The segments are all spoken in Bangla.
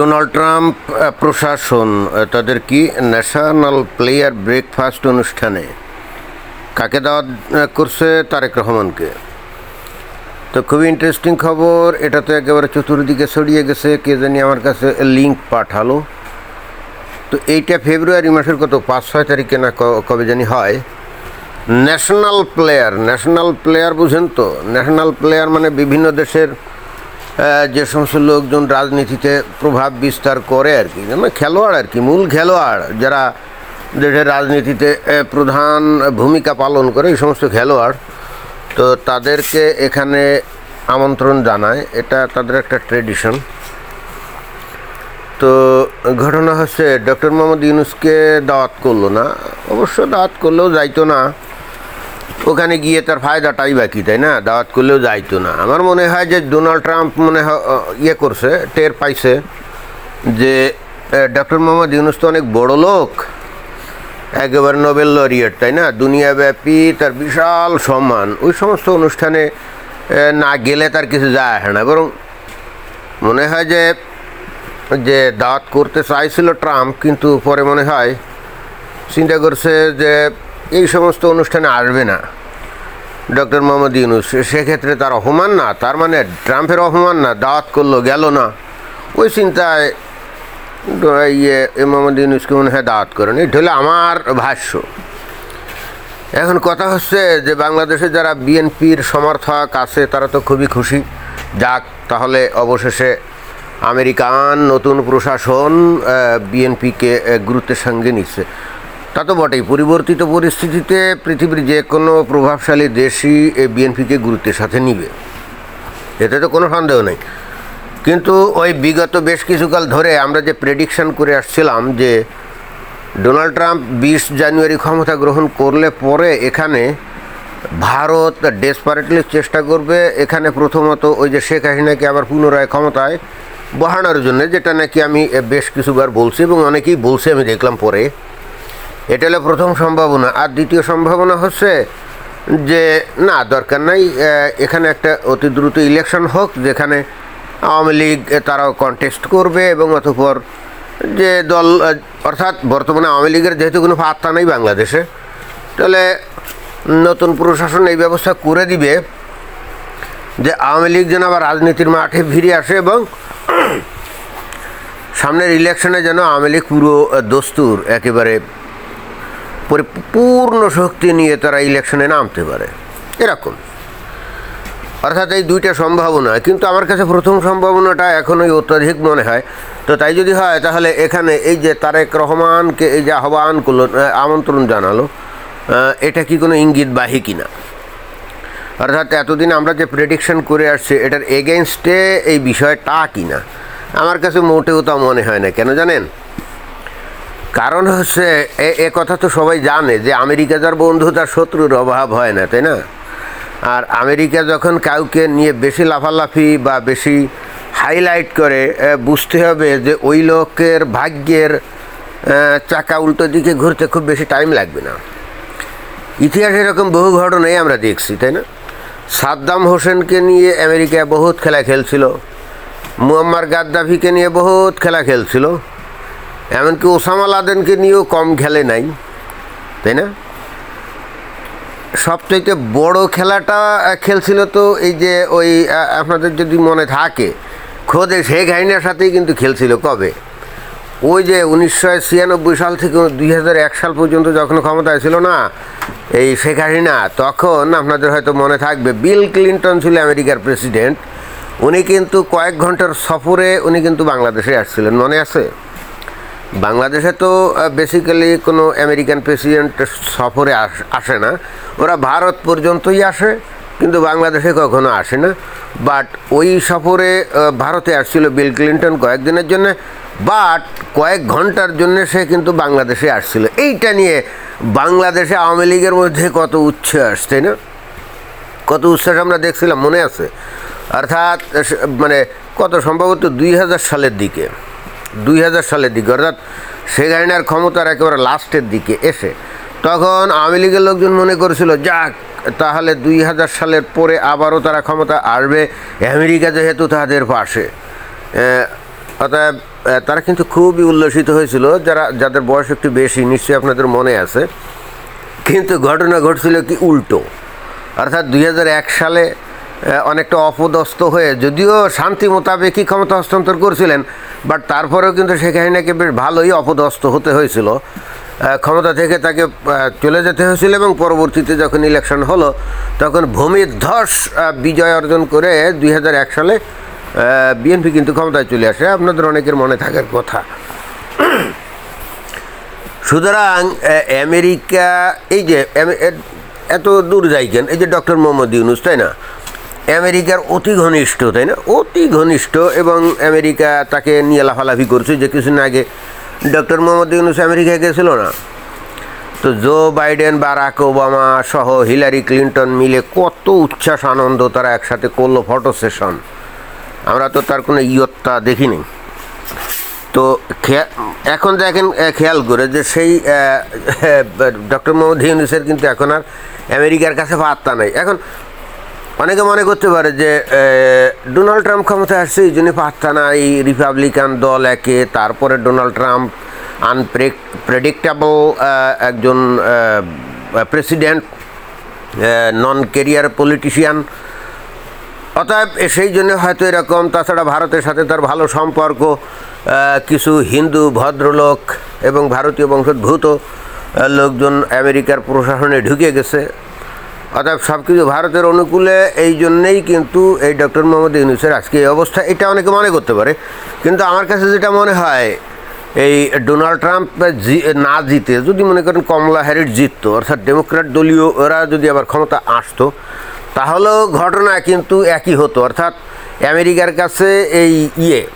ডোনাল্ড ট্রাম্প প্রশাসন তাদের কি ন্যাশনাল প্লেয়ার ব্রেকফাস্ট অনুষ্ঠানে? কাকে দাওয়াত করছে তারেক রহমানকে? তো খুবই ইন্টারেস্টিং খবর, এটা তো একেবারে চতুর্দিকে ছড়িয়ে গেছে, কে জানি আমার কাছে লিঙ্ক পাঠালো। তো এইটা ফেব্রুয়ারি মাসের কত, পাঁচ, ছয় তারিখে না কবে জানি হয়। ন্যাশনাল প্লেয়ার ন্যাশনাল প্লেয়ার বুঝেন তো, ন্যাশনাল প্লেয়ার মানে বিভিন্ন দেশের যে সমস্ত লোকজন রাজনীতিতে প্রভাব বিস্তার করে আর কি মানে খেলোয়াড় আর কি, মূল খেলোয়াড় যারা দেশের রাজনীতিতে প্রধান ভূমিকা পালন করে, এই সমস্ত খেলোয়াড়। তো তাদেরকে এখানে আমন্ত্রণ জানায়, এটা তাদের একটা ট্রেডিশন। তো ঘটনা হচ্ছে, ডক্টর মোহাম্মদ ইউনুসকে দাওয়াত করল না, অবশ্য দাওয়াত করলেও যাইতো না। ওখানে গিয়ে তার ফায়দাটাই বাকি তাই না? দাওয়াত করলেও যাইতো না। আমার মনে হয় যে ডোনাল্ড ট্রাম্প মনে হয় ইয়ে করছে, টের পাইছে যে ডক্টর মোহাম্মদ ইউনুস তো অনেক বড় লোক, একেবারে নোবেল লরিয়েট, তাই না? দুনিয়াব্যাপী, তার বিশাল সম্মান। ওই সমস্ত অনুষ্ঠানে না গেলে তার কিছু যায় আসে না। বরং মনে হয় যে যে দাওয়াত করতে চাইছিল ট্রাম্প, কিন্তু পরে মনে হয় চিন্তা করছে যে এই সমস্ত অনুষ্ঠানে আসবে না। ডক্টর মোহাম্মদ ইউনুস সেক্ষেত্রে তার অপমান না, তার মানে ট্রাম্পের অপমান না, দাওয়াত করল, গেল না। ওই চিন্তায় ইয়ে এ মোহাম্মদ ইউনুসকে মনে হয় দাওয়াত করেন। এটা হলো আমার ভাষ্য। এখন কথা হচ্ছে যে বাংলাদেশে যারা বিএনপির সমর্থক আছে, তারা তো খুবই খুশি। যাক, তাহলে অবশেষে আমেরিকান নতুন প্রশাসন বিএনপিকে গুরুত্বের সঙ্গে নিচ্ছে। তা তো বটেই। পরিবর্তিত পরিস্থিতিতে পৃথিবীর যে কোনো প্রভাবশালী দেশই বিএনপিকে গুরুত্বের সাথে নিবে। এতে তো কোনো সন্দেহ নেই। কিন্তু ওই বিগত বেশ কিছুকাল ধরে আমরা যে প্রেডিকশন করে আসছিলাম যে ডোনাল্ড ট্রাম্প বিশ জানুয়ারি ক্ষমতা গ্রহণ করলে পরে এখানে ভারত ডেসপারেটলি চেষ্টা করবে। এখানে প্রথমত ওই যে শেখ হাসিনাকে আবার পুনরায় ক্ষমতায় বহানোর জন্য, যেটা নাকি আমি বেশ কিছুবার বলছি এবং অনেকেই বলছে, আমি দেখলাম পরে। এটা হলো প্রথম সম্ভাবনা। আর দ্বিতীয় সম্ভাবনা হচ্ছে যে, না, দরকার নাই এখানে একটা অতি দ্রুত ইলেকশন হোক, যেখানে আওয়ামী লীগ তারাও কন্টেস্ট করবে এবং অতঃপর যে দল অর্থাৎ বর্তমানে আওয়ামী লীগের যেহেতু কোনো পাত্তা নেই বাংলাদেশে, তাহলে নতুন প্রশাসন এই ব্যবস্থা করে দিবে যে আওয়ামী লীগ যেন আবার রাজনীতির মাঠে ফিরে আসে এবং সামনের ইলেকশনে যেন আওয়ামী লীগ পুরো দস্তুর, একেবারে পরি- পূর্ণ শক্তি নিয়ে তারা ইলেকশনে নামতে পারে। এরকম। অর্থাৎ এই দুইটা সম্ভাবনা, কিন্তু আমার কাছে প্রথম সম্ভাবনাটা এখনই অত্যাধিক মনে হয়। তো তাই যদি হয়, তাহলে এখানে এই যে তারেক রহমানকে এই যে আহ্বান করল আমন্ত্রণ জানালো এটা কি কোনো ইঙ্গিত ইঙ্গিতবাহী কিনা? অর্থাৎ এতদিন আমরা যে প্রেডিকশন করে আসছি, এটার এগেনস্টে এই বিষয়টা কিনা? আমার কাছে মোটেও তা মনে হয় না। কেন জানেন? কারণ হচ্ছে, এ- কথা তো সবাই জানে যে আমেরিকা যার বন্ধু তার শত্রুর অভাব হয় না, তাই না? আর আমেরিকা যখন কাউকে নিয়ে বেশি লাফালাফি বা বেশি হাইলাইট করে বুঝতে হবে যে ওই লোকের ভাগ্যের চাকা উল্টো দিকে ঘুরতে খুব বেশি টাইম লাগবে না। ইতিহাসে এরকম বহু ঘটনাই আমরা দেখছি, তাই না? সাদ্দাম হোসেনকে নিয়ে আমেরিকা বহুত খেলা খেলছিল, মুয়াম্মার গাদ্দাফিকে নিয়ে বহুত খেলা খেলছিল এমনকি ওসামা লাদেনকে নিয়েও কম খেলে নাই, তাই না? সবচাইতে বড় খেলাটা খেলছিল তো এই যে ওই আপনাদের যদি মনে থাকে, খোদে শেখ হাসিনার সাথেই কিন্তু খেলছিল কবে? ওই যে উনিশশো ছিয়ানব্বই সাল থেকে দুই হাজার এক সাল পর্যন্ত যখন ক্ষমতায় ছিল না, এই শেখ হাসিনা, তখন আপনাদের হয়তো মনে থাকবে, বিল ক্লিন্টন ছিল আমেরিকার প্রেসিডেন্ট। উনি কিন্তু কয়েক ঘণ্টার সফরে উনি কিন্তু বাংলাদেশে আসছিলেন, মনে আছে? বাংলাদেশে তো বেসিক্যালি কোনো আমেরিকান প্রেসিডেন্ট সফরে আস- না। ওরা ভারত পর্যন্তই আসে, কিন্তু বাংলাদেশে কখনো আসে না। বাট ওই সফরে ভারতে আসছিল বিল ক্লিন্টন কয়েকদিনের জন্য বাট কয়েক ঘণ্টার জন্য সে কিন্তু বাংলাদেশে আসছিল। এইটা নিয়ে বাংলাদেশে আওয়ামী লীগের মধ্যে কত উচ্ছ্বাস তাই না? কত উচ্ছ্বাস আমরা দেখছিলাম, মনে আছে। অর্থাৎ মানে কত সম্ভবত দুই হাজার সালের দিকে। দুই হাজার সালের দিকে, অর্থাৎ শেখ হাসিনার ক্ষমতার একেবারে লাস্টের দিকে এসে তখন আওয়ামী লীগের লোকজন মনে করেছিল, যাক, তাহলে দুই হাজার সালের পরে আবারও তারা ক্ষমতা আসবে, আমেরিকা যেহেতু তাদের পাশে। অতএব তারা কিন্তু খুবই উল্লসিত হয়েছিল, যারা, যাদের বয়স একটু বেশি, নিশ্চয়ই আপনাদের মনে আছে। কিন্তু ঘটনা ঘটছিল কি উল্টো। অর্থাৎ দুই হাজার এক সালে অনেকটা অপদস্থ হয়ে, যদিও শান্তি মোতাবেকই ক্ষমতা হস্তান্তর করছিলেন বাট তারপরেও কিন্তু শেখ হাসিনাকে বেশ ভালোই অপদস্থ হতে হয়েছিল। ক্ষমতা থেকে তাকে চলে যেতে হয়েছিল এবং পরবর্তীতে যখন ইলেকশন হলো, তখন ভূমিধ্বস বিজয় অর্জন করে দুই হাজার এক সালে বিএনপি কিন্তু ক্ষমতায় চলে আসে। আপনাদের অনেকের মনে থাকার কথা। সুতরাং আমেরিকা, এই যে এত দূর যাইকেন এই যে ডক্টর মোহাম্মদ ইউনুস, তাই না? আমেরিকার অতি ঘনিষ্ঠ, তাই না? অতি ঘনিষ্ঠ এবং আমেরিকা তাকে নিয়ে লাফালাফি করছে যে কিছুদিন আগে ডক্টর মোহাম্মদ ইউনুস আমেরিকায় গেছিল না। তো জো বাইডেন, বারাক ওবামা সহ হিলারি ক্লিন্টন মিলে কত উচ্ছ্বাস, আনন্দ তারা একসাথে করল ফটো সেশন। আমরা তো তার কোনো ইয়ত্তা দেখিনি। তো এখন দেখেন খেয়াল করে যে সেই ডক্টর মোহাম্মদ ইউনুসের কিন্তু এখন আর আমেরিকার কাছে পাত্তা নাই। এখন অনেকে মনে করতে পারে যে ডোনাল্ড ট্রাম্প ক্ষমতায় আসছে, এই জন্য পাত্তা নাই রিপাবলিকান দল একে, তারপরে ডোনাল্ড ট্রাম্প আনপ্রেক আনপ্রেডিক্টেবল একজন প্রেসিডেন্ট নন কেরিয়ার পলিটিশিয়ান অতএব সেই জন্য হয়তো এরকম, তাছাড়া ভারতের সাথে তার ভালো সম্পর্ক কিছু হিন্দু ভদ্রলোক এবং ভারতীয় বংশোদ্ভূত লোকজন আমেরিকার প্রশাসনে ঢুকে গেছে। অতএব সব কিছু ভারতের অনুকূলে, এই জন্যেই কিন্তু এই ডক্টর মোহাম্মদ ইউনুসের আজকে এই অবস্থা, এটা অনেকে মনে করতে পারে। কিন্তু আমার কাছে যেটা মনে হয়, এই ডোনাল্ড ট্রাম্প না জিতে, যদি মনে করেন কমলা হ্যারিস জিততো, অর্থাৎ ডেমোক্র্যাট দলীয় ওরা যদি আবার ক্ষমতা আসতো, তাহলেও ঘটনা কিন্তু একই হতো। অর্থাৎ আমেরিকার কাছে এই ইয়ে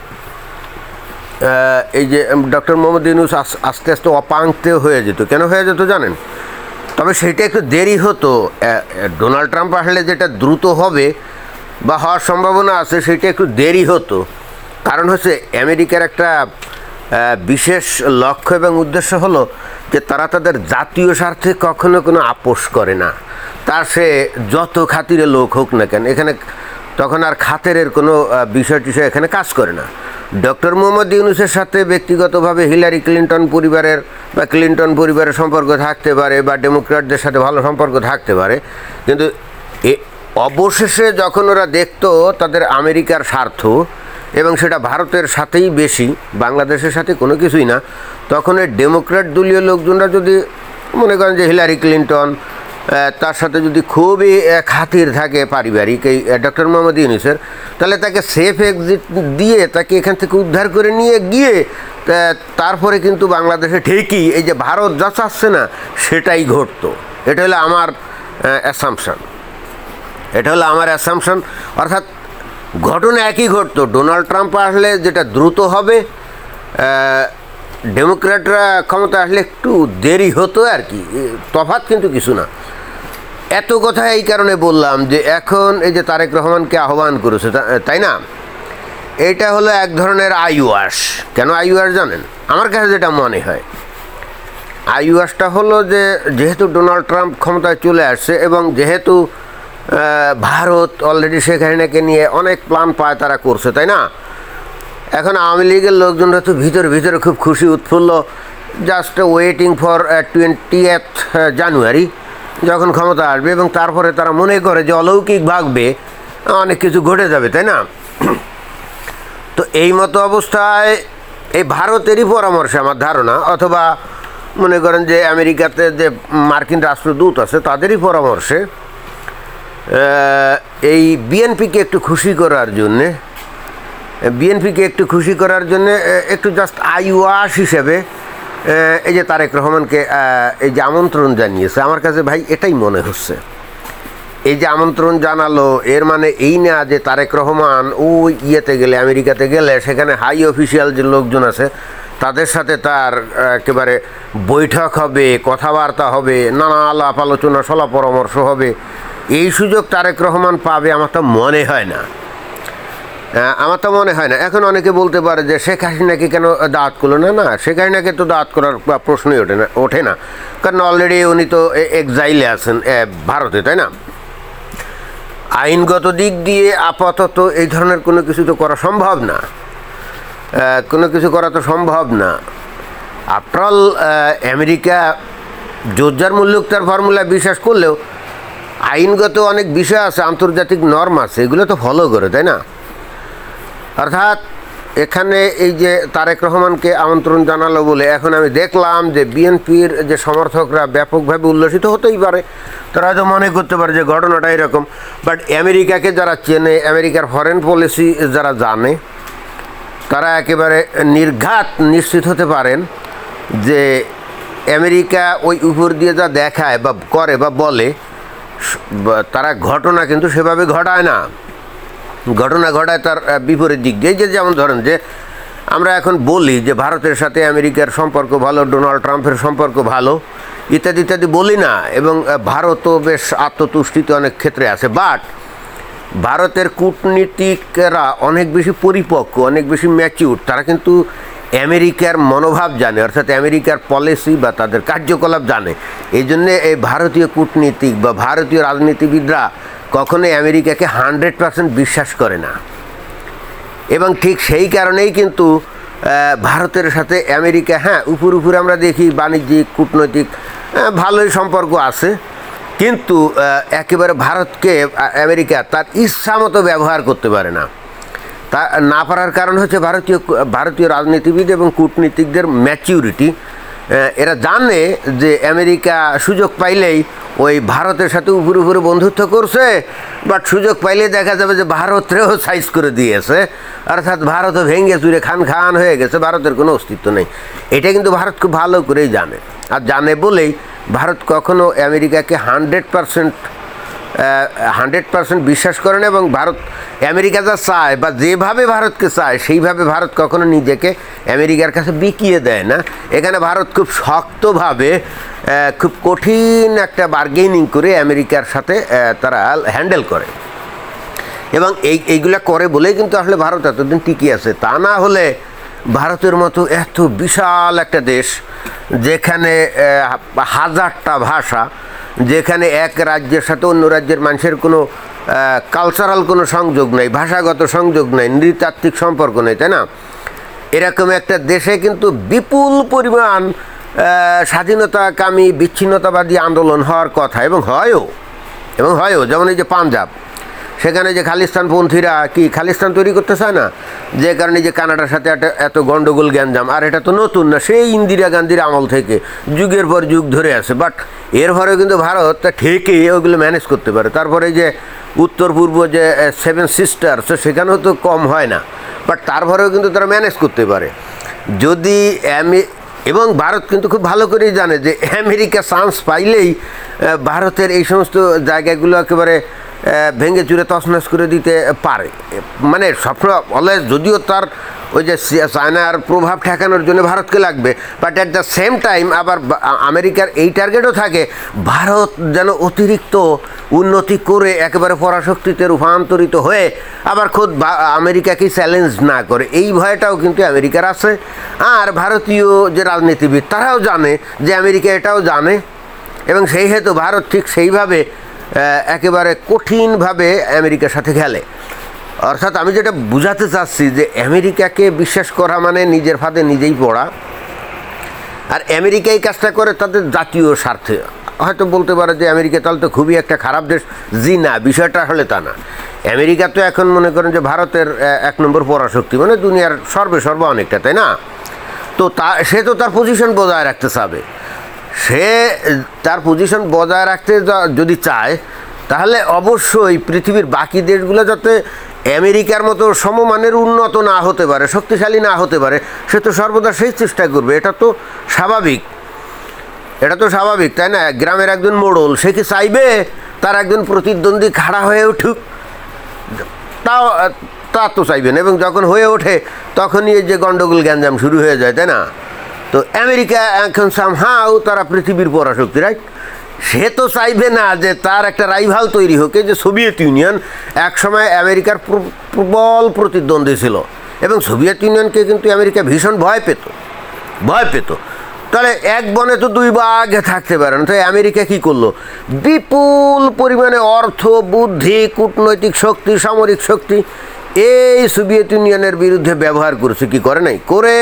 এই যে ডক্টর মোহাম্মদ ইউনুস আস- আস্তে আস্তে অপাঙ্ক্তে হয়ে যেত। কেন হয়ে যেত জানেন? তবে সেটা একটু দেরি হতো। ডোনাল্ড ট্রাম্প আসলে যেটা দ্রুত হবে বা হওয়ার সম্ভাবনা আছে, সেটা একটু দেরি হতো। কারণ হচ্ছে আমেরিকার একটা বিশেষ লক্ষ্য এবং উদ্দেশ্য হলো যে তারা তাদের জাতীয় স্বার্থে কখনো কোনো আপোষ করে না। তার সে যত খাতিরে লোক হোক না কেন, এখানে তখন আর খাতেরের কোনো বিষয় টিষয় এখানে কাজ করে না। ডক্টর মোহাম্মদ ইউনুসের সাথে ব্যক্তিগতভাবে হিলারি ক্লিন্টন পরিবারের বা ক্লিন্টন পরিবারের সম্পর্ক থাকতে পারে বা ডেমোক্র্যাটদের সাথে ভালো সম্পর্ক থাকতে পারে, কিন্তু এ অবশেষে যখন ওরা দেখত তাদের আমেরিকার স্বার্থ এবং সেটা ভারতের সাথেই বেশি, বাংলাদেশের সাথে কোনো কিছুই না, তখন এই ডেমোক্র্যাট দলীয় লোকজনরা যদি মনে করেন যে হিলারি ক্লিন্টন তার সাথে যদি খুবই খাতির থাকে পারিবারিক, এই ডক্টর মোহাম্মদ ইউনুসের, তাহলে তাকে সেফ এক্সিট দিয়ে তাকে এখান থেকে উদ্ধার করে নিয়ে গিয়ে তারপরে কিন্তু বাংলাদেশে ঠিকই এই যে ভারত যা চাচ্ছে না, সেটাই ঘটতো। এটা হলো আমার অ্যাসামশন এটা হলো আমার অ্যাসামশন অর্থাৎ ঘটনা একই ঘটতো। ডোনাল্ড ট্রাম্প আসলে যেটা দ্রুত হবে ডেমোক্র্যাটরা ক্ষমতা আসলে একটু দেরি হতো আর কি। তফাৎ কিন্তু কিছু না। এত কথা এই কারণে বললাম যে এখন এই যে তারেক রহমানকে আহ্বান করেছে তাই না? এটা হলো এক ধরনের আইওয়াস। কেন আইওয়াস জানেন? আমার কাছে যেটা মনে হয়, আইওয়াসটা হলো যে যেহেতু ডোনাল্ড ট্রাম্প ক্ষমতায় চলে আসছে এবং যেহেতু ভারত অলরেডি শেখ হাসিনাকে নিয়ে অনেক প্ল্যান পায় তারা করছে, তাই না? এখন আওয়ামী লীগের লোকজনরা তো ভিতরে ভিতরে খুব খুশি, উৎফুল্ল just waiting for twenty January যখন ক্ষমতা আসবে এবং তারপরে তারা মনে করে যে অলৌকিক ভাগবে, অনেক কিছু ঘটে যাবে, তাই না? তো এই মতো অবস্থায় এই ভারতেরই পরামর্শে আমার ধারণা, অথবা মনে করেন যে আমেরিকাতে যে মার্কিন রাষ্ট্রদূত আছে, তাদেরই পরামর্শে এই বিএনপিকে একটু খুশি করার জন্যে, বিএনপিকে একটু খুশি করার জন্যে একটু জাস্ট আইওয়াস হিসেবে এই যে তারেক রহমানকে এই যে আমন্ত্রণ জানিয়েছে, আমার কাছে ভাই এটাই মনে হচ্ছে। এই যে আমন্ত্রণ জানালো, এর মানে এই না যে তারেক রহমান ওই ইয়েতে গেলে, আমেরিকাতে গেলে, সেখানে হাই অফিসিয়াল যে লোকজন আছে, তাদের সাথে তার একেবারে বৈঠক হবে, কথাবার্তা হবে, নানা আলাপ আলোচনা সলা পরামর্শ হবে। এই সুযোগ তারেক রহমান পাবে, আমার তো মনে হয় না। আমার তো মনে হয় না। এখন অনেকে বলতে পারে যে শেখ হাসিনাকে কেন দাঁত করল? না না, শেখ হাসিনাকে তো দাঁত করার প্রশ্নই ওঠে না ওঠে না। কারণ অলরেডি উনি তো এক্সাইলে আছেন ভারতে, তাই না? আইনগত দিক দিয়ে আপাতত এই ধরনের কোনো কিছু তো করা সম্ভব না। কোনো কিছু করা তো সম্ভব না। আফটারঅল আমেরিকা যোজ্জার মূল্যক তার ফর্মুলায় বিশ্বাস করলেও আইনগত অনেক বিষয় আছে, আন্তর্জাতিক নর্ম আছে, এগুলো তো ফলো করে, তাই না? অর্থাৎ এখানে এই যে তারেক রহমানকে আমন্ত্রণ জানালো বলে এখন আমি দেখলাম যে বিএনপির যে সমর্থকরা ব্যাপকভাবে উল্লসিত হতেই পারে। তারা হয়তো মনে করতে পারে যে ঘটনাটা এরকম। বাট আমেরিকাকে যারা চেনে, আমেরিকার ফরেন পলিসি যারা জানে, তারা একেবারে নির্ঘাত নিশ্চিত হতে পারেন যে আমেরিকা ওই উপর দিয়ে যা দেখায় বা করে বা বলে তারা ঘটনা কিন্তু সেভাবে ঘটায় না। ঘটনা ঘটায় তার বিপরীত দিক দিয়ে। যে যেমন ধরেন যে আমরা এখন বলি যে ভারতের সাথে আমেরিকার সম্পর্ক ভালো, ডোনাল্ড ট্রাম্পের সম্পর্ক ভালো, ইত্যাদি ইত্যাদি বলি না, এবং ভারতও বেশ আত্মতুষ্টিতে অনেক ক্ষেত্রে আছে। বাট ভারতের কূটনীতিকরা অনেক বেশি পরিপক্ক, অনেক বেশি ম্যাচিউর তারা কিন্তু আমেরিকার মনোভাব জানে, অর্থাৎ আমেরিকার পলিসি বা তাদের কার্যকলাপ জানে। এই জন্যে এই ভারতীয় কূটনীতিক বা ভারতীয় রাজনীতিবিদরা কখনোই আমেরিকাকে হান্ড্রেড পার্সেন্ট বিশ্বাস করে না। এবং ঠিক সেই কারণেই কিন্তু ভারতের সাথে আমেরিকা হ্যাঁ উপর উপর আমরা দেখি বাণিজ্যিক, কূটনৈতিক ভালোই সম্পর্ক আছে। কিন্তু একেবারে ভারতকে আমেরিকা তার ইচ্ছা মতো ব্যবহার করতে পারে না। তা না পারার কারণ হচ্ছে ভারতীয় ভারতীয় রাজনীতিবিদ এবং কূটনীতিকদের ম্যাচিউরিটি এরা জানে যে আমেরিকা সুযোগ পাইলেই ওই ভারতের সাথে উপরে উপরে বন্ধুত্ব করছে বাট সুযোগ পাইলে দেখা যাবে যে ভারতেও সাইজ করে দিয়েছে, অর্থাৎ ভারতও ভেঙে চুরে খান খান হয়ে গেছে, ভারতের কোনো অস্তিত্ব নেই। এটা কিন্তু ভারত খুব ভালো করেই জানে। আর জানে বলেই ভারত কখনো আমেরিকাকে হান্ড্রেড পারসেন্ট হান্ড্রেড পার্সেন্ট বিশ্বাস করে না এবং ভারত, আমেরিকা যা চায় বা যেভাবে ভারতকে চায়, সেইভাবে ভারত কখনো নিজেকে আমেরিকার কাছে বিকিয়ে দেয় না। এখানে ভারত খুব শক্তভাবে খুব কঠিন একটা বার্গেনিং করে আমেরিকার সাথে তারা হ্যান্ডেল করে। এবং এই, এইগুলা করে বলেই কিন্তু আসলে ভারত এতদিন টিকে আছে। তা না হলে ভারতের মতো এত বিশাল একটা দেশ, যেখানে হাজারটা ভাষা যেখানে এক রাজ্যের সাথে অন্য রাজ্যের মানুষের কোনো কালচারাল কোনো সংযোগ নাই, ভাষাগত সংযোগ নাই, নৃতাত্ত্বিক সম্পর্ক নেই, তাই না? এরকম একটা দেশে কিন্তু বিপুল পরিমাণ স্বাধীনতাকামী, বিচ্ছিন্নতাবাদী আন্দোলন হওয়ার কথা, এবং হয়ও এবং হয়ও, যেমন এই যে পাঞ্জাব। সেখানে যে খালিস্তানপন্থীরা কি খালিস্তান তৈরি করতে চায় না? যে কারণে যে কানাডার সাথে একটা এত গণ্ডগোল গ্যাঞ্জাম। আর এটা তো নতুন না, সেই ইন্দিরা গান্ধীর আমল থেকে যুগের পর যুগ ধরে আছে। বাট এর পরেও কিন্তু ভারত তা ঠিকই ওগুলো ম্যানেজ করতে পারে। তারপরে যে উত্তর পূর্ব যে সেভেন সিস্টার তো সেখানেও তো কম হয় না। বাট তারপরেও কিন্তু তারা ম্যানেজ করতে পারে। যদি এবং ভারত কিন্তু খুব ভালো করেই জানে যে, আমেরিকা চান্স পাইলেই ভারতের এই সমস্ত জায়গাগুলো একেবারে ভেঙে চুরে তছনছ করে দিতে পারে। মানে সবসময় অলওয়েজ যদিও তার ওই যে চায়নার প্রভাব ঠেকানোর জন্য ভারতকে লাগবে but at the same time আবার আমেরিকার এই টার্গেটও থাকে, ভারত যেন অতিরিক্ত উন্নতি করে একেবারে পরাশক্তিতে রূপান্তরিত হয়ে আবার খোদ আমেরিকাকে চ্যালেঞ্জ না করে। এই ভয়টাও কিন্তু আমেরিকার আছে। আর ভারতীয় যে রাজনীতিবিদ, তারাও জানে যে আমেরিকা এটাও জানে, এবং সেই হেতু ভারত ঠিক সেইভাবে একেবারে কঠিনভাবে আমেরিকার সাথে খেলে। অর্থাৎ আমি যেটা বুঝাতে চাচ্ছি যে আমেরিকাকে বিশ্বাস করা মানে নিজের ফাঁদে নিজেই পড়া। আর আমেরিকা এই কাজটা করে তাদের জাতীয় স্বার্থে। হয়তো বলতে পারে যে আমেরিকা তাহলে তো খুবই একটা খারাপ দেশ। জি না, বিষয়টা হলে তা না। আমেরিকা তো এখন মনে করেন যে ভারতের এক নম্বর পরাশক্তি মানে দুনিয়ার সর্বে সর্ব অনেকটা, তাই না? তো তা, সে তো তার পজিশন বজায় রাখতে চাবে। সে তার পজিশন বজায় রাখতে যদি চায়, তাহলে অবশ্যই পৃথিবীর বাকি দেশগুলো যাতে আমেরিকার মতো সমমানের উন্নত না হতে পারে, শক্তিশালী না হতে পারে, সে তো সর্বদা সেই চেষ্টা করবে। এটা তো স্বাভাবিক। এটা তো স্বাভাবিক, তাই না? গ্রামের একজন মোড়ল, সে কি চাইবে তার একজন প্রতিদ্বন্দ্বী খাড়া হয়ে উঠুক? তাও, তা তো চাইবেন এবং যখন হয়ে ওঠে, তখনই এই যে গণ্ডগোল গ্যাঞ্জাম শুরু হয়ে যায়, তাই না? তো আমেরিকা এখন সামহাও তারা পৃথিবীর পরাশক্তি রাইট সে তো চাইবে না যে তার একটা রাইভাল তৈরি হোক যে সোভিয়েত ইউনিয়ন একসময় আমেরিকার প্রবল প্রতিদ্বন্দ্বী ছিল এবং সোভিয়েত ইউনিয়নকে কিন্তু আমেরিকা ভীষণ ভয় পেত ভয় পেত। তাহলে এক বনে তো দুই বাঘ থাকতে পারে না, তাই আমেরিকা কি করল? বিপুল পরিমাণে অর্থ, বুদ্ধি, কূটনৈতিক শক্তি, সামরিক শক্তি এই সোভিয়েত ইউনিয়নের বিরুদ্ধে ব্যবহার করেছে, কি করে নাই? করে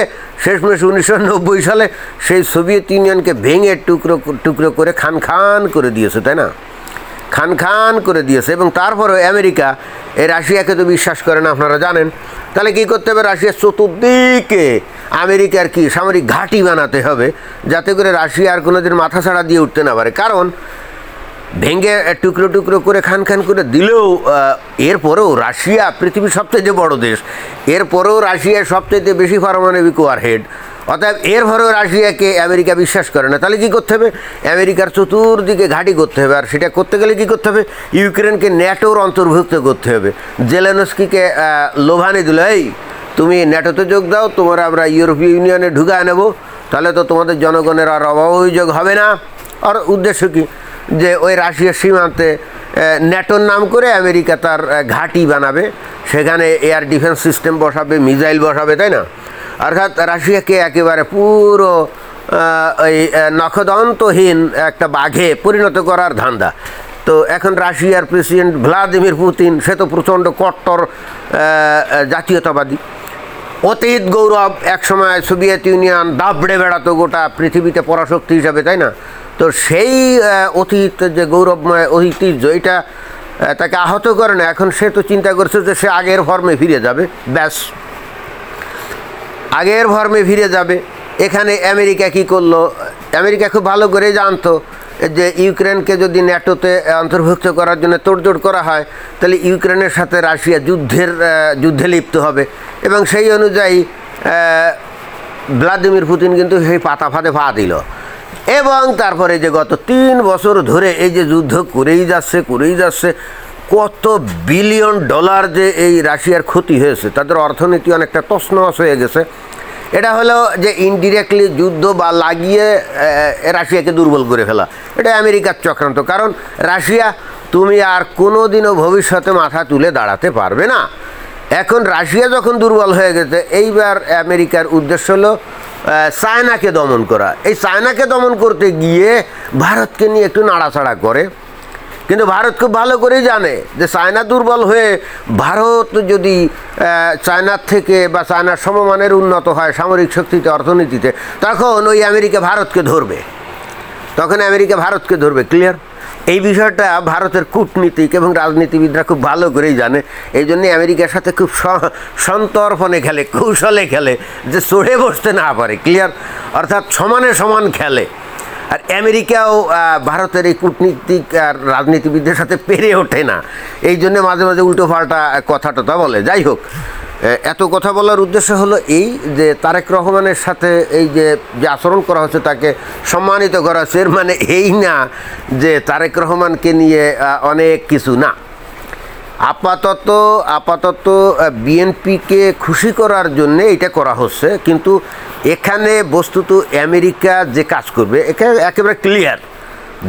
শেষমেশ উনিশশো নব্বই সালে সেই সোভিয়েত ইউনিয়নকে ভেঙে টুকরো টুকরো করে খান খান করে দিয়েছে, তাই না? খান খান করে দিয়েছে এবং তারপরেও আমেরিকা এই রাশিয়াকে তো বিশ্বাস করে না, আপনারা জানেন। তাহলে কী করতে হবে? রাশিয়ার চতুর্দিকে আমেরিকার কি সামরিক ঘাঁটি বানাতে হবে যাতে করে রাশিয়া আর কোনোদিন মাথা ছাড়া দিয়ে উঠতে না পারে। কারণ ভেঙে টুকরো টুকরো করে, খান খান করে দিলেও এরপরেও রাশিয়া পৃথিবীর সবচেয়ে বড় দেশ। এরপরেও রাশিয়া সবচেয়ে বেশি পারমাণবিক ওয়ারহেড অতএব এর ভরেও রাশিয়াকে আমেরিকা বিশ্বাস করে না। তাহলে কী করতে হবে? আমেরিকার চতুর্দিকে ঘাঁটি করতে হবে। আর সেটা করতে গেলে কী করতে হবে? ইউক্রেনকে ন্যাটোর অন্তর্ভুক্ত করতে হবে। জেলেনস্কিকে লোভানি দিল, এই, তুমি ন্যাটোতে যোগ দাও, তোমরা আমরা ইউরোপীয় ইউনিয়নে ঢুকায় নেব। তাহলে তো তোমাদের জনগণের আর অভাব অভিযোগ হবে না। আর উদ্দেশ্য কি? যে ওই রাশিয়ার সীমান্তে ন্যাটোর নাম করে আমেরিকা তার ঘাঁটি বানাবে। সেখানে এয়ার ডিফেন্স সিস্টেম বসাবে, মিসাইল বসাবে, তাই না? অর্থাৎ রাশিয়াকে একেবারে পুরো ওই নখদন্তহীন একটা বাঘে পরিণত করার ধান্দা। তো এখন রাশিয়ার প্রেসিডেন্ট ভ্লাদিমির পুতিন, সে তো প্রচণ্ড কট্টর জাতীয়তাবাদী। অতীত গৌরব, একসময় সোভিয়েত ইউনিয়ন, দাবড়ে বেড়াতো গোটা পৃথিবীতে পরাশক্তি হিসাবে, তাই না? তো সেই অতীত যে গৌরবময় ঐতিহ্য, এটা তাকে আহত করে না। এখন সে তো চিন্তা করছে যে সে আগের ফর্মে ফিরে যাবে। ব্যাস। আগের ফর্মে ফিরে যাবে। এখানে আমেরিকা কি করল? আমেরিকা খুব ভালো করে জানতো যে ইউক্রেনকে যদি ন্যাটোতে অন্তর্ভুক্ত করার জন্য তোড়জোড় করা হয়, তাহলে ইউক্রেনের সাথে রাশিয়া যুদ্ধের যুদ্ধে লিপ্ত হবে। এবং সেই অনুযায়ী ভ্লাদিমির পুতিন কিন্তু সেই পাতা ফাঁদে পা দিল। এবং তারপরে যে গত তিন বছর ধরে এই যে যুদ্ধ করেই যাচ্ছে করেই যাচ্ছে, কত বিলিয়ন ডলার যে এই রাশিয়ার ক্ষতি হয়েছে, তাদের অর্থনীতি অনেকটা তছনছ হয়ে গেছে। এটা হলো যে ইনডিরেক্টলি যুদ্ধ বা লাগিয়ে রাশিয়াকে দুর্বল করে ফেলা। এটা আমেরিকার চক্রান্ত, কারণ রাশিয়া তুমি আর কোনো দিনও ভবিষ্যতে মাথা তুলে দাঁড়াতে পারবে না। এখন রাশিয়া যখন দুর্বল হয়ে গেছে, এইবার আমেরিকার উদ্দেশ্য হলো চায়নাকে দমন করা। এই চায়নাকে দমন করতে গিয়ে ভারতকে নিয়ে একটু নাড়াচাড়া করে। কিন্তু ভারত খুব ভালো করেই জানে যে চায়না দুর্বল হয়ে ভারত যদি চায়নার থেকে বা চায়নার সমমানের উন্নত হয় সামরিক শক্তিতে, অর্থনীতিতে, তখন ওই আমেরিকা ভারতকে ধরবে। তখন আমেরিকা ভারতকে ধরবে ক্লিয়ার এই বিষয়টা ভারতের কূটনীতিক এবং রাজনীতিবিদরা খুব ভালো করেই জানে। এই জন্যে আমেরিকার সাথে খুব সন্তর্পণে খেলে, কৌশলে খেলে যে চড়ে বসতে না পারে ক্লিয়ার অর্থাৎ সমানে সমান খেলে। আর আমেরিকাও ভারতের এই কূটনীতিক আর রাজনীতিবিদদের সাথে পেরে ওঠে না। এই জন্য মাঝে মাঝে উল্টো পাল্টা কথা টথা বলে। যাই হোক এত কথা বলার উদ্দেশ্য হলো এই যে তারেক রহমানের সাথে এই যে যে আচরণ করা হচ্ছে তাকে সম্মানিত করা হচ্ছে, এর মানে এই না যে তারেক রহমানকে নিয়ে অনেক কিছু, না। আপাতত আপাতত বিএনপিকে খুশি করার জন্য এটা করা হচ্ছে, কিন্তু এখানে বস্তুত আমেরিকা যে কাজ করবে এখানে একেবারে ক্লিয়ার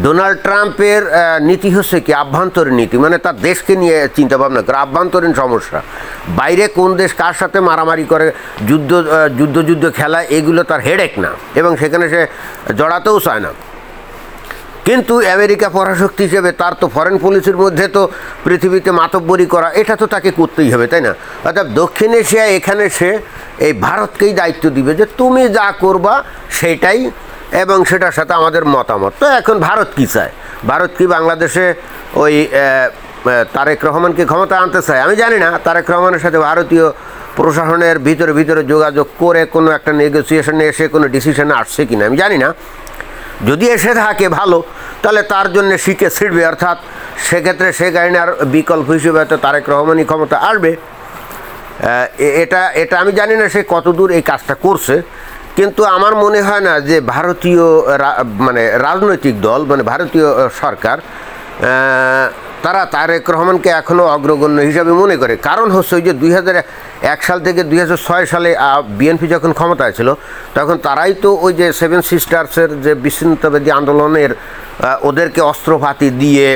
ডোনাল্ড ট্রাম্পের নীতি হচ্ছে কি? আভ্যন্তরীণ নীতি মানে তার দেশকে নিয়ে চিন্তা ভাবনা করে। আভ্যন্তরীণ সমস্যা। বাইরে কোন দেশ কার সাথে মারামারি করে, যুদ্ধ যুদ্ধ যুদ্ধ খেলা, এগুলো তার হেডেক না। এবং সেখানে সে জড়াতেও চায় না। কিন্তু আমেরিকা পরাশক্তি হিসেবে তার তো ফরেন পলিসির মধ্যে তো পৃথিবীতে মাতব্বরি করা, এটা তো তাকে করতেই হবে, তাই না? অর্থাৎ দক্ষিণ এশিয়া এখানে সে, এই ভারতকেই দায়িত্ব দিবে যে তুমি যা করবা, সেটাই এবং সেটার সাথে আমাদের মতামত। তো এখন ভারত কী চায়? ভারত কি বাংলাদেশে ওই তারেক রহমানকে ক্ষমতা আনতে চায়? আমি জানি না। তারেক রহমানের সাথে ভারতীয় প্রশাসনের ভিতরে ভিতরে যোগাযোগ করে কোনো একটা নেগোসিয়েশনে এসে কোনো ডিসিশনে আসছে কিনা, আমি জানি না। যদি এসে থাকে ভালো, তাহলে তার জন্য শিখে ছিটবে অর্থাৎ সেক্ষেত্রে সে গাইনার বিকল্প হিসেবে হয়তো তারেক রহমানই ক্ষমতা আসবে। এটা এটা আমি জানি না সে কতদূর এই কাজটা করছে। কিন্তু আমার মনে হয় না যে ভারতীয় মানে রাজনৈতিক দল মানে ভারতীয় সরকার তারা তারেক রহমানকে এখনও অগ্রগণ্য হিসাবে মনে করে। কারণ হচ্ছে ওই যে দুই এক সাল থেকে দুই হাজার ছয় সালে বিএনপি যখন ক্ষমতায় ছিল, তখন তারাই তো ওই যে সেভেন সিস্টার্সের যে বিচ্ছিন্নতাবাদী আন্দোলনের ওদেরকে অস্ত্রপাতি দিয়ে,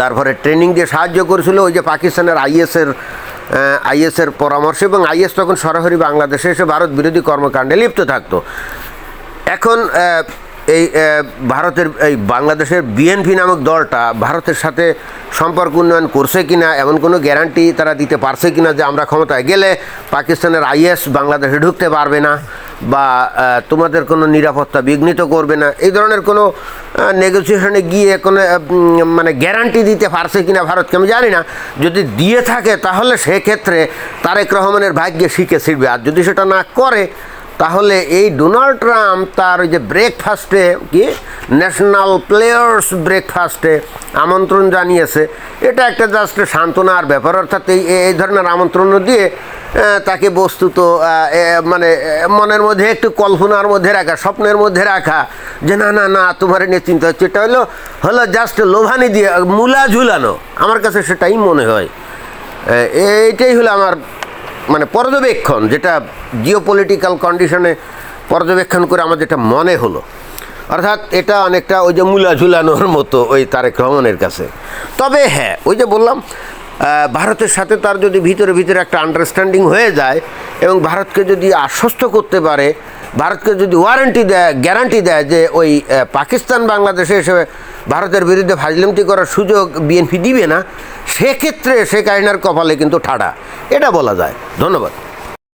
তারপরে ট্রেনিং দিয়ে সাহায্য করেছিল ওই যে পাকিস্তানের আইএসের আইএসের পরামর্শ এবং আইএস তখন সরাসরি বাংলাদেশে এসে ভারত বিরোধী কর্মকাণ্ডে লিপ্ত থাকতো। এখন এই ভারতের, এই বাংলাদেশের বিএনপি নামক দলটা ভারতের সাথে সম্পর্ক উন্নয়ন করছে কিনা, এমন কোনো গ্যারান্টি তারা দিতে পারছে কিনা যে আমরা ক্ষমতায় গেলে পাকিস্তানের আইএস বাংলাদেশে ঢুকতে পারবে না বা তোমাদের কোনো নিরাপত্তা বিঘ্নিত করবে না। এই ধরনের কোনো নেগোসিয়েশনে গিয়ে কোনো মানে গ্যারান্টি দিতে পারছে কিনা ভারতকে আমি জানি না। যদি দিয়ে থাকে তাহলে সেক্ষেত্রে তারেক রহমানের ভাগ্যে শিখে ছিড়বে। আর যদি সেটা না করে তাহলে এই ডোনাল্ড ট্রাম্প তার ওই যে ব্রেকফাস্টে কি ন্যাশনাল প্লেয়ার্স ব্রেকফাস্টে আমন্ত্রণ জানিয়েছে। এটা একটা জাস্ট সান্ত্বনার ব্যাপার, অর্থাৎ এই এই ধরনের আমন্ত্রণ দিয়ে তাকে বস্তুত মানে মনের মধ্যে একটু কল্পনার মধ্যে রাখা, স্বপ্নের মধ্যে রাখা, যে না না না, তোমার নিয়ে চিন্তা হচ্ছে। এটা হলো হলো জাস্ট লোভানি দিয়ে, মূলা ঝুলানো। আমার কাছে সেটাই মনে হয়। এইটাই হলো আমার মানে পর্যবেক্ষণ, যেটা জিওপলিটিক্যাল কন্ডিশনে পর্যবেক্ষণ করে আমার যেটা মনে হলো। অর্থাৎ এটা অনেকটা ওই যে মূলা ঝুলানোর মতো ওই তারেক রহমানের কাছে। তবে হ্যাঁ ওই যে বললাম ভারতের সাথে তার যদি ভিতরে ভিতরে একটা আন্ডারস্ট্যান্ডিং হয়ে যায় এবং ভারতকে যদি আশ্বস্ত করতে পারে ভারতকে যদি ওয়ারেন্টি দেয় গ্যারান্টি দেয় যে ওই পাকিস্তান বাংলাদেশে হিসেবে ভারতের বিরুদ্ধে ফাজলিমতি করার সুযোগ বিএনপি দিবে না, সেক্ষেত্রে সে কাহিনার কপালে কিন্তু ঠাডা। এটা বলা যায়। ধন্যবাদ।